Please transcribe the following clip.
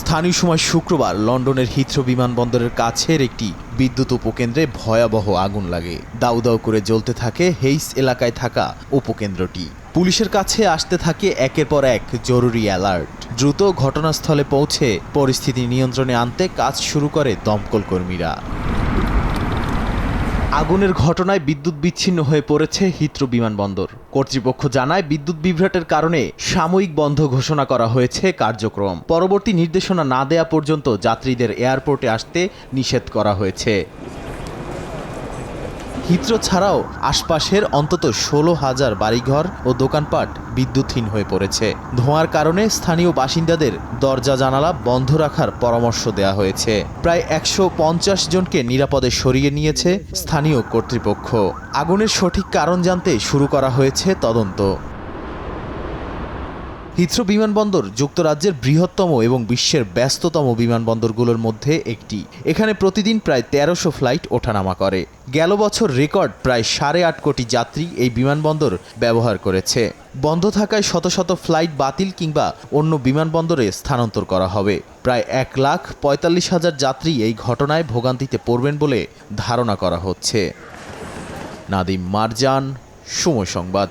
স্থানীয় সময় শুক্রবার লন্ডনের হিথ্রো বিমানবন্দরের কাছের একটি বিদ্যুৎ উপকেন্দ্রে ভয়াবহ আগুন লাগে। দাউ দাউ করে জ্বলতে থাকে হেইস এলাকায় থাকা উপকেন্দ্রটি। পুলিশের কাছে আসতে থাকে একের পর এক জরুরি অ্যালার্ট। দ্রুত ঘটনাস্থলে পৌঁছে পরিস্থিতি নিয়ন্ত্রণে আনতে কাজ শুরু করে দমকল কর্মীরা। আগুনের ঘটনায় বিদ্যুৎ বিচ্ছিন্ন হয়ে পড়েছে হিত্রো বিমানবন্দর। কর্তৃপক্ষ জানায়, বিদ্যুৎ বিভ্রাটের কারণে সাময়িক বন্ধ ঘোষণা করা হয়েছে কার্যক্রম। পরবর্তী নির্দেশনা না দেয়া পর্যন্ত যাত্রীদের এয়ারপোর্টে আসতে নিষেধ করা হয়েছে। হিথ্রো ছাড়াও আশপাশের অন্তত ষোলো হাজার বাড়িঘর ও দোকানপাট বিদ্যুৎহীন হয়ে পড়েছে। ধোঁয়ার কারণে স্থানীয় বাসিন্দাদের দরজা জানালা বন্ধ রাখার পরামর্শ দেওয়া হয়েছে। প্রায় একশো পঞ্চাশ জনকে নিরাপদে সরিয়ে নিয়েছে স্থানীয় কর্তৃপক্ষ। আগুনের সঠিক কারণ জানতে শুরু করা হয়েছে তদন্ত। হিথ্রো বিমানবন্দর যুক্তরাজ্যের বৃহত্তম এবং বিশ্বের ব্যস্ততম বিমানবন্দরগুলোর মধ্যে একটি। এখানে প্রতিদিন প্রায় তেরোশো ফ্লাইট ওঠানামা করে। গেল বছর রেকর্ড প্রায় সাড়ে আট কোটি যাত্রী এই বিমানবন্দর ব্যবহার করেছে। বন্ধ থাকায় শত শত ফ্লাইট বাতিল কিংবা অন্য বিমানবন্দরে স্থানান্তর করা হবে। প্রায় এক লাখ পঁয়তাল্লিশ হাজার যাত্রী এই ঘটনায় ভোগান্তিতে পড়বেন বলে ধারণা করা হচ্ছে। নাদিম মারজান, সময় সংবাদ।